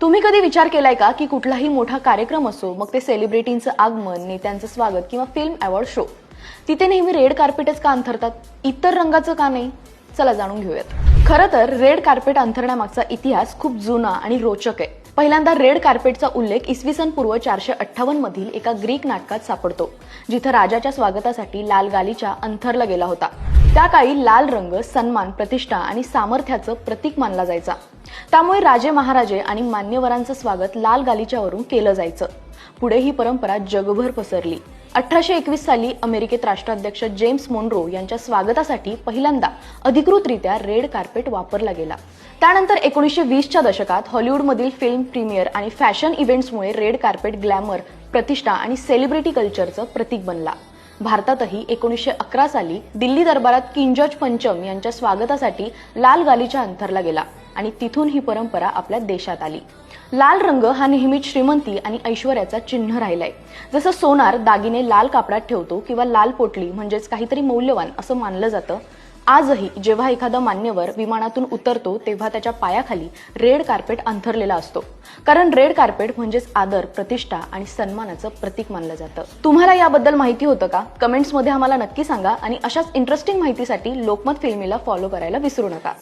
तुम्ही कधी विचार केलाय का की कुठलाही मोठा कार्यक्रम असो मग ते सेलिब्रिटींचं आगमन नेत्यांचं स्वागत किंवा फिल्म अवॉर्ड शो तिथे नेहमी रेड कार्पेटच का अंथरतात? इतर रंगाचं का नाही? चला जाणून घेऊयात. खरं तर रेड कार्पेट अंथरण्यामागचा इतिहास खूप जुना आणि रोचक आहे. पहिल्यांदा रेड कार्पेटचा उल्लेख इसवी सन पूर्व चारशे अठ्ठावन्न मधील एका ग्रीक नाटकात सापडतो जिथं राजाच्या स्वागतासाठी लाल गालीच्या अंथरला गेला होता. त्या काळी लाल रंग सन्मान प्रतिष्ठा आणि सामर्थ्याचं प्रतीक मानला जायचा. त्यामुळे राजे महाराजे आणि मान्यवरांचं स्वागत लाल गालिच्यावरून केलं जायचं. पुढे ही परंपरा जगभर पसरली. अठराशे एकवीस साली अमेरिकेत राष्ट्राध्यक्ष जेम्स मोनरो यांच्या स्वागतासाठी पहिल्यांदा अधिकृतरित्या रेड कार्पेट वापरला गेला. त्यानंतर एकोणीसशे वीसच्या दशकात हॉलिवूडमधील फिल्म प्रीमियर आणि फॅशन इव्हेंट्समुळे रेड कार्पेट ग्लॅमर प्रतिष्ठा आणि सेलिब्रिटी कल्चरचं प्रतीक बनला. भारतातही एकोणीसशे अकरा साली दिल्ली दरबारात किंजॉज पंचम यांच्या स्वागतासाठी लाल गालीच्या अंथरला गेला आणि तिथून ही परंपरा आपल्या देशात आली. लाल रंग हा नेहमीच श्रीमंती आणि ऐश्वर्याचा चिन्ह राहिलाय. जसं सोनार दागिने लाल कापडात ठेवतो किंवा लाल पोटली म्हणजेच काहीतरी मौल्यवान असं मानलं जातं आजही जेव्हा एखादा मान्यवर विमानातून उतरतो तेव्हा त्याच्या पायाखाली रेड कार्पेट अंथरलेला असतो. कारण रेड कार्पेट म्हणजेच आदर प्रतिष्ठा आणि सन्मानाचं प्रतीक मानलं जातं. तुम्हाला याबद्दल माहिती होतं का? कमेंट्समध्ये आम्हाला नक्की सांगा आणि अशाच इंटरेस्टिंग माहितीसाठी लोकमत फिल्मीला फॉलो करायला विसरू नका.